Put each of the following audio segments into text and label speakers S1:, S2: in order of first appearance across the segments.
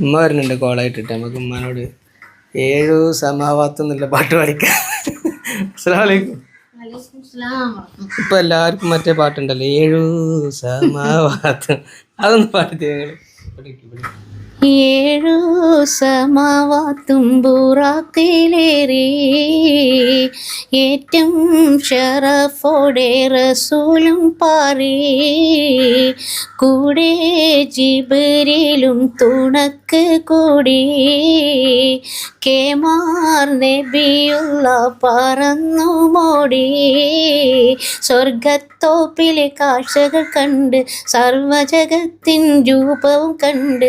S1: ഉമ്മ വരുന്നുണ്ട് കോളായിട്ടിട്ട് നമുക്ക് ഉമ്മാനോട് ഏഴു സമാവാത്ത് എന്നുള്ള പാട്ട് പഠിക്കാം അസ്സലാമു അലൈക്കും. ഇപ്പൊ എല്ലാവർക്കും മറ്റേ പാട്ടുണ്ടല്ലോ ഏഴു സമാവാത്ത്. അതൊന്ന് പാടി
S2: ഏഴു സമാവാത്തും ഏറ്റം ഷറഫോടെ റസൂലും പാറി. കൂടെ ജിബരിലും തുണക്ക് കൂടി. കേമാർ നബിയുള്ള പറന്നു മോടി. സ്വർഗത്തോപ്പിലെ കാഴ്ചകൾ കണ്ട് സർവജഗത്തിൻ രൂപവും കണ്ട്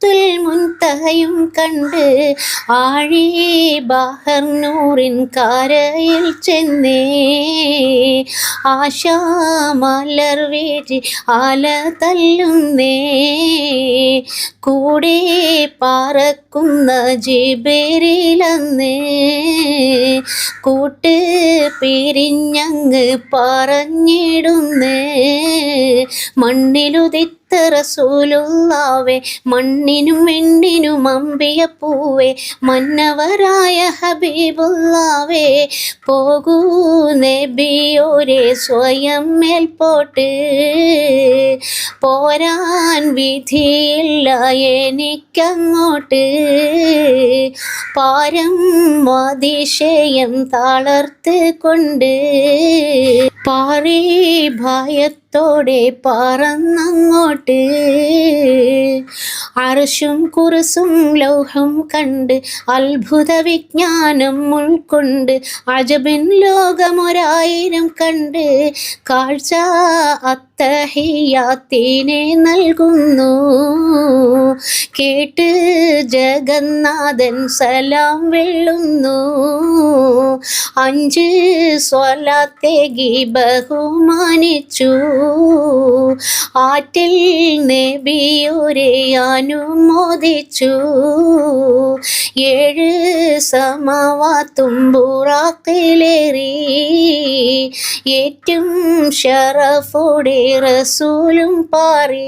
S2: സിദ്റത്തുൽ മുൻതഹയും കണ്ട് ആഴേ ബഹർ നൂറിൻ കാരയിൽ ചെന്നേ. ആശാമലർ വീഴി ആല തല്ലുന്നേ. കൂടെ പറക്കുന്ന ജിബേരിലന്നേ. കൂട്ട് പിരിഞ്ഞങ്ങ് പറഞ്ഞിടുന്നേ. മണ്ണിലുദിത്ത റസൂലുള്ളാവേ മണ്ണിനും വെണ്ണിനും അമ്പിയ പൂവേ മന്നവരായ ഹബീബുള്ളാവേ പോകൂ നബിയോരെ സ്വയം മേൽപോട്ട്. പോരാൻ വിധിയില്ല എനിക്കങ്ങോട്ട്. പാരം അതിശയം തളർത്ത് കൊണ്ട് പാറി ഭയത്തോടെ പറന്നങ്ങോട്ട്. അർഷും കുറുസും ലോഹം കണ്ട് അത്ഭുത വിജ്ഞാനം ഉൾക്കൊണ്ട് അജബിൻ ലോകമൊരായിരം കണ്ട് കാഴ്ച അത്തഹിയാത്തിനെ നൽകുന്നു. കേട്ട് ജഗന്നാഥൻ സലാം വെള്ളുന്നു. അഞ്ച് സ്വലാത്തേകി ബഹുമാനിച്ചു. ആറ്റിൽ നബിയൊരെ അനുമോദിച്ചു. ഏഴ് സമവാത്തും ബുറാക്കിലേറി ഏറ്റും ഷറഫോടെ റസൂലും പാറി.